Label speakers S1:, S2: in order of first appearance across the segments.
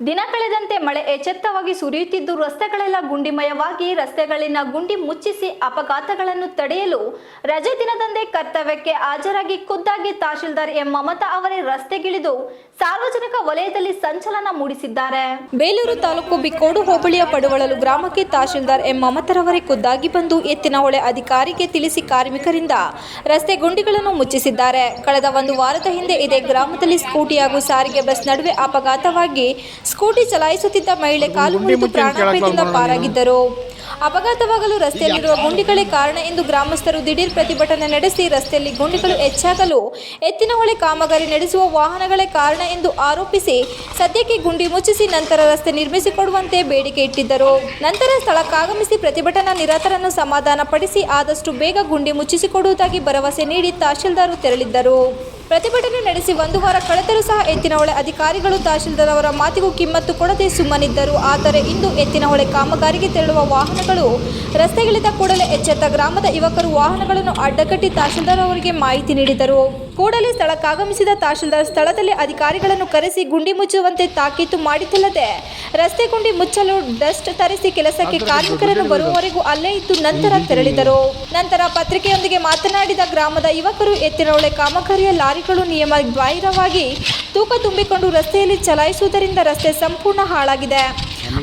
S1: ದಿನ ಕಳೆದಂತೆ ಮಳೆ ಎಚ್ಚೆತ್ತವಾಗಿ ಸುರಿಯುತ್ತಿದ್ದು ರಸ್ತೆಗಳೆಲ್ಲ ಗುಂಡಿಮಯವಾಗಿ ರಸ್ತೆಗಳಿನ ಗುಂಡಿ ಮುಚ್ಚಿಸಿ ಅಪಘಾತಗಳನ್ನು ತಡೆಯಲು ರಜೆ ದಿನದಂದೇ ಕರ್ತವ್ಯಕ್ಕೆ ಹಾಜರಾಗಿ ಖುದ್ದಾಗಿ ತಹಶೀಲ್ದಾರ್ ಎಂ ಮಮತಾ ಅವರೇ ರಸ್ತೆಗಿಳಿದು ಸಾರ್ವಜನಿಕ ವಲಯದಲ್ಲಿ ಸಂಚಲನ ಮೂಡಿಸಿದ್ದಾರೆ. ಬೇಲೂರು ತಾಲೂಕು ಬಿಕ್ಕೋಡು ಹೋಬಳಿಯ ಪಡುವಳಲು ಗ್ರಾಮಕ್ಕೆ ತಹಶೀಲ್ದಾರ್ ಎಂ ಮಮತರವರೇ ಖುದ್ದಾಗಿ ಬಂದು ಎತ್ತಿನಹೊಳೆ ಅಧಿಕಾರಿಗೆ ತಿಳಿಸಿ ಕಾರ್ಮಿಕರಿಂದ ರಸ್ತೆ ಗುಂಡಿಗಳನ್ನು ಮುಚ್ಚಿಸಿದ್ದಾರೆ. ಕಳೆದ ಒಂದು ವಾರದ ಹಿಂದೆ ಇದೇ ಗ್ರಾಮದಲ್ಲಿ ಸ್ಕೂಟಿ ಹಾಗೂ ಸಾರಿಗೆ ಬಸ್ ನಡುವೆ ಅಪಘಾತವಾಗಿ ಸ್ಕೂಟಿ ಚಲಾಯಿಸುತ್ತಿದ್ದ ಮಹಿಳೆ ಕಾಲು ಮುರಿದು ಪ್ರಾಣಾಪಾಯದಿಂದ ಪಾರಾಗಿದ್ದರು. ಅಪಘಾತವಾಗಲು ರಸ್ತೆಯಲ್ಲಿರುವ ಗುಂಡಿಗಳೇ ಕಾರಣ ಎಂದು ಗ್ರಾಮಸ್ಥರು ದಿಢೀರ್ ಪ್ರತಿಭಟನೆ ನಡೆಸಿ ರಸ್ತೆಯಲ್ಲಿ ಗುಂಡಿಗಳು ಹೆಚ್ಚಾಗಲು ಎತ್ತಿನಹೊಳೆ ಕಾಮಗಾರಿ ನಡೆಸುವ ವಾಹನಗಳೇ ಕಾರಣ ಎಂದು ಆರೋಪಿಸಿ ಸದ್ಯಕ್ಕೆ ಗುಂಡಿ ಮುಚ್ಚಿಸಿ ನಂತರ ರಸ್ತೆ ನಿರ್ಮಿಸಿಕೊಡುವಂತೆ ಬೇಡಿಕೆ ಇಟ್ಟಿದ್ದರು. ನಂತರ ಸ್ಥಳಕ್ಕಾಗಮಿಸಿ ಪ್ರತಿಭಟನಾ ನಿರತರನ್ನು ಸಮಾಧಾನಪಡಿಸಿ ಆದಷ್ಟು ಬೇಗ ಗುಂಡಿ ಮುಚ್ಚಿಸಿಕೊಡುವುದಾಗಿ ಭರವಸೆ ನೀಡಿ ತಹಶೀಲ್ದಾರ್ ತೆರಳಿದ್ದರು. ಪ್ರತಿಭಟನೆ ನಡೆಸಿ ಒಂದು ವಾರ ಕಳೆದರೂ ಸಹ ಎತ್ತಿನಹೊಳೆ ಅಧಿಕಾರಿಗಳು ತಹಶೀಲ್ದಾರ್ ಅವರ ಮಾತಿಗೂ ಕಿಮ್ಮತ್ತು ಕೊಡದೆ ಸುಮ್ಮನಿದ್ದರು. ಆದರೆ ಇಂದು ಎತ್ತಿನಹೊಳೆ ಕಾಮಗಾರಿಗೆ ತೆರಳುವ ವಾಹನಗಳು ರಸ್ತೆಗಿಳಿದ ಕೂಡಲೇ ಎಚ್ಚೆತ್ತ ಗ್ರಾಮದ ಯುವಕರು ವಾಹನಗಳನ್ನು ಅಡ್ಡಗಟ್ಟಿ ತಹಶೀಲ್ದಾರ್ ಅವರಿಗೆ ಮಾಹಿತಿ ನೀಡಿದರು. ಕೂಡಲೇ ಸ್ಥಳಕ್ಕಾಗಮಿಸಿದ ತಹಶೀಲ್ದಾರ್ ಸ್ಥಳದಲ್ಲಿ ಅಧಿಕಾರಿಗಳನ್ನು ಕರೆಸಿ ಗುಂಡಿ ಮುಚ್ಚುವಂತೆ ತಾಕೀತು ಮಾಡಿದ್ದಲ್ಲದೆ ರಸ್ತೆ ಗುಂಡಿ ಮುಚ್ಚಲು ಡಸ್ಟ್ ತರಿಸಿ ಕೆಲಸಕ್ಕೆ ಕಾರ್ಮಿಕರನ್ನು ಬರುವವರೆಗೂ ಅಲ್ಲೇ ಇದ್ದು ನಂತರ ತೆರಳಿದರು. ನಂತರ ಪತ್ರಿಕೆಯೊಂದಿಗೆ ಮಾತನಾಡಿದ ಗ್ರಾಮದ ಯುವಕರು ಎತ್ತಿನೊಳೆ ಕಾಮಗಾರಿಯ ಲಾರಿಗಳು ನಿಯಮ ಬಾಹಿರವಾಗಿ ತೂಕ ತುಂಬಿಕೊಂಡು ರಸ್ತೆಯಲ್ಲಿ ಚಲಾಯಿಸುವುದರಿಂದ ರಸ್ತೆ ಸಂಪೂರ್ಣ ಹಾಳಾಗಿದೆ.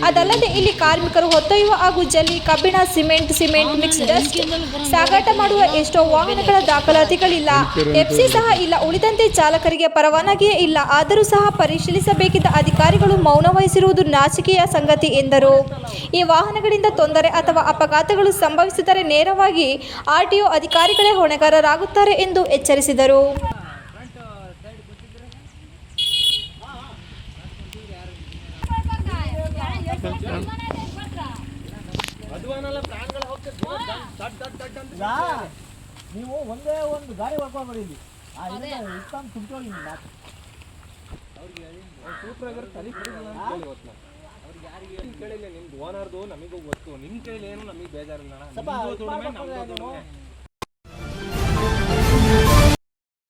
S1: ಅದಲ್ಲದೆ ಇಲ್ಲಿ ಕಾರ್ಮಿಕರು ಹೊತ್ತೊಯ್ಯುವ ಹಾಗೂ ಜಲ್ಲಿ, ಕಬ್ಬಿಣ, ಸಿಮೆಂಟ್ ಸಿಮೆಂಟ್, ಮಿಕ್ಸ್ ಡಸ್ಟ್ ಸಾಗಾಟ ಮಾಡುವ ಎಷ್ಟೋ ವಾಹನಗಳ ದಾಖಲಾತಿಗಳಿಲ್ಲ. ಎಫ್ಸಿ ಸಹ ಇಲ್ಲ, ಉಳಿದಂತೆ ಚಾಲಕರಿಗೆ ಪರವಾನಗಿಯೇ ಇಲ್ಲ. ಆದರೂ ಸಹ ಪರಿಶೀಲಿಸಬೇಕಿದ್ದ ಅಧಿಕಾರಿಗಳು ಮೌನ ವಹಿಸಿರುವುದು ನಾಚಿಕೆಯ ಸಂಗತಿ ಎಂದರು. ಈ ವಾಹನಗಳಿಂದ ತೊಂದರೆ ಅಥವಾ ಅಪಘಾತಗಳು ಸಂಭವಿಸಿದರೆ ನೇರವಾಗಿ ಆರ್ಟಿಒ ಅಧಿಕಾರಿಗಳೇ ಹೊಣೆಗಾರರಾಗುತ್ತಾರೆ ಎಂದು ಎಚ್ಚರಿಸಿದರು.
S2: ನೀವು ಒಂದೇ ಒಂದು ಗಾಡಿ ಹೊಡ್ಕೊಂಡ್ಬಿಡಿ ಇಲ್ಲಿ
S3: ಕೇಳಿ ಏನು ಕೇಳಿಲ್ಲ ನಿಮ್ದು ಓನರ್ದು ನಮಗೂ ಗೊತ್ತು. ನಿಮ್ ಕೈಲಿ ಏನು ನಮಗೆ ಬೇಜಾರಿಲ್ಲ